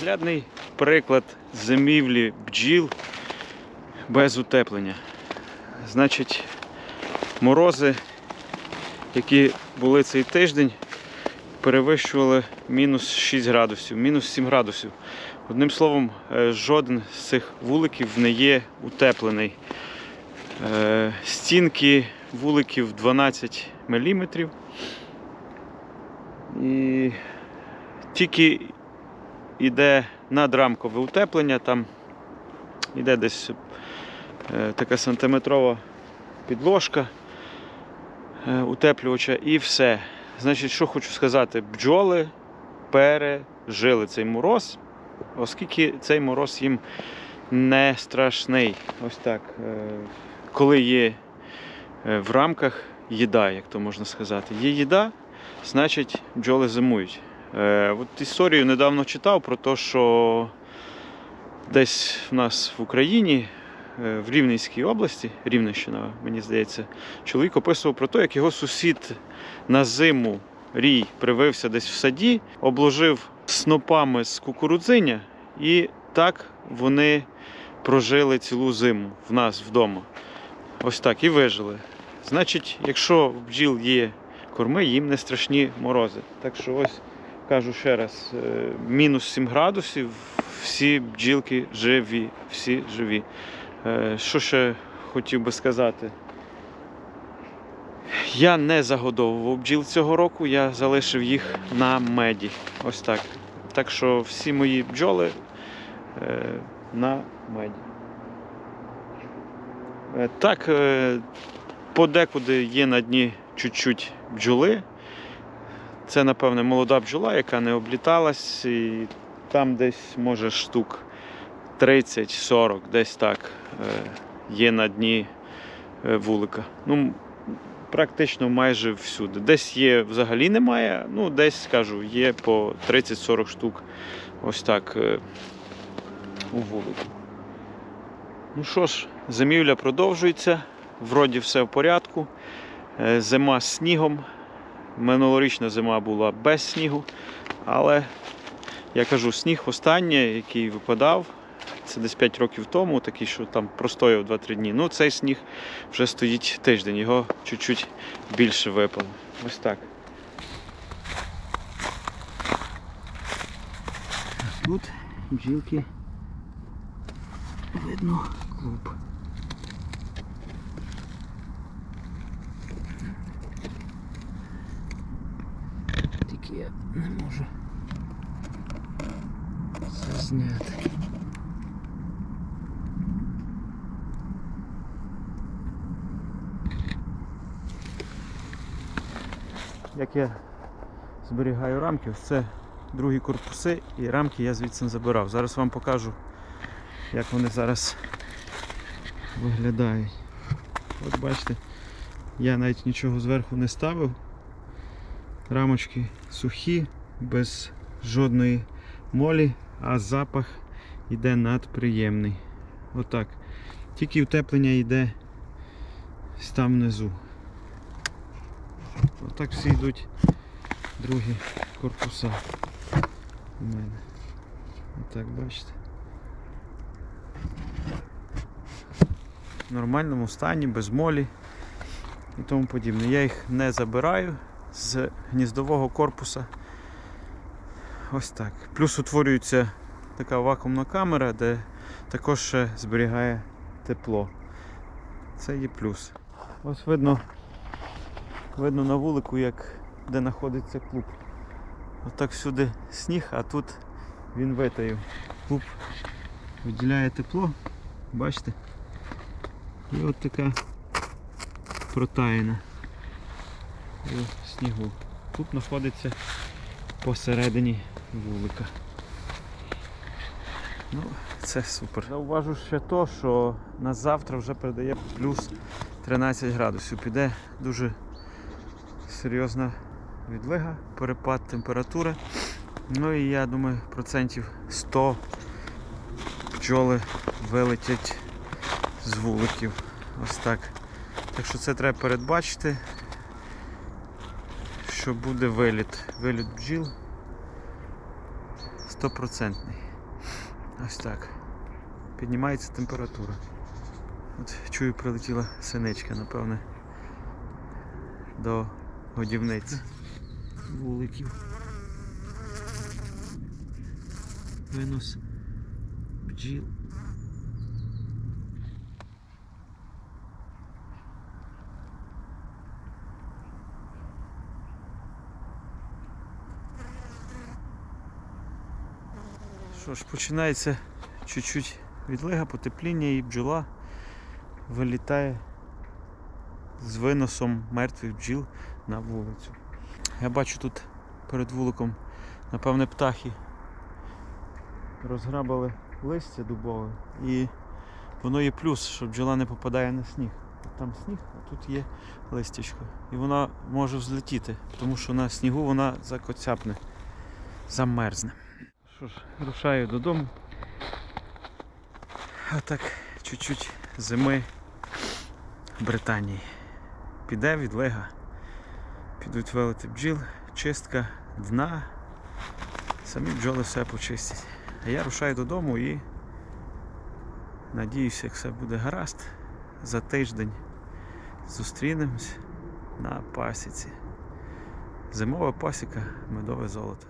Наглядний приклад зимівлі бджіл без утеплення. Значить, морози, які були цей тиждень, перевищували мінус 6 градусів, мінус 7 градусів. Одним словом, е, жоден з цих вуликів не є утеплений. Е, Стінки вуликів 12 мм. І тільки йде надрамкове утеплення, там йде десь е, така сантиметрова підложка е, утеплювача і все. Значить, що хочу сказати, бджоли пережили цей мороз, оскільки цей мороз їм не страшний. Ось так. е, Коли є в рамках їда, як то можна сказати. Є їда, значить бджоли зимують. Е, От історію недавно читав про те, що десь в нас в Україні, е, в Рівненській області, Рівненщина, мені здається, чоловік описував про те, як його сусід на зиму рій привився десь в саді, обложив снопами з кукурудзиня, і так вони прожили цілу зиму в нас вдома. Ось так і вижили. Значить, якщо в бджіл є корми, їм не страшні морози. Так що ось кажу ще раз: е, мінус 7 градусів, всі бджілки живі, всі живі. Е, Що ще хотів би сказати? Я не загодовував бджіл цього року, я залишив їх на меді. Ось так. Так що всі мої бджоли е, на меді. Так, подекуди є на дні чуть-чуть бджоли. Це, напевне, молода бджола, яка не обліталась, і там десь може штук 30-40, десь так е, є на дні е, вулика. Ну, практично майже всюди. Десь є взагалі немає, ну десь скажу, є по 30-40 штук ось так е, у вулику. Ну що ж, зимівля продовжується, вроді все в порядку. Зима з снігом. Минулорічна зима була без снігу, але я кажу, сніг останній, який випадав, це десь 5 років тому, такий, що там простояв 2-3 дні. Ну, цей сніг вже стоїть тиждень, його чуть-чуть більше випало. Ось так. Тут бджілки видно клуб. Тільки я не можу це зняти. Як я зберігаю рамки, ось це другі корпуси і рамки я звідси забирав. Зараз вам покажу, як вони зараз виглядають. От бачите, я навіть нічого зверху не ставив. Рамочки сухі, без жодної молі, а запах йде надприємний. Отак. Тільки утеплення йде там внизу. Отак всі йдуть другі корпуса у мене. Отак, бачите. В нормальному стані, без молі і тому подібне. Я їх не забираю з гніздового корпуса. Ось так. Плюс утворюється така вакуумна камера, де також зберігає тепло. Це є плюс. Ось видно, видно на вулику, як де знаходиться клуб. Отак всюди сніг, а тут він витаїв. Клуб виділяє тепло, бачите? І от така протаїна у снігу. Тут знаходиться посередині вулика. Ну, це супер. Зауважу ще то, що на завтра вже передає плюс 13 градусів. Піде дуже серйозна відлига, перепад температури. Ну і я думаю, процентів 100 бджоли вилетять з вуликів. Ось так. Так що це треба передбачити, що буде виліт. Виліт бджіл стопроцентний. Ось так. Піднімається температура. От чую, прилетіла синичка, напевне, до годівниць вуликів. Винос бджіл. Що ж, починається чуть-чуть відлига, потепління і бджола вилітає з виносом мертвих бджіл на вулицю. Я бачу тут перед вуликом, напевне, птахи розграбили листя дубове і воно є плюс, що бджола не попадає на сніг. Там сніг, а тут є листячко. І вона може взлетіти, тому що на снігу вона закоцяпне, замерзне. Що ж, рушаю додому. А так чуть-чуть зими Британії. Піде відлига. Підуть велити бджіл, чистка дна. Самі бджоли все почистять. А я рушаю додому і надіюся, як все буде гаразд, за тиждень зустрінемось на пасіці. Зимова пасіка, медове золото.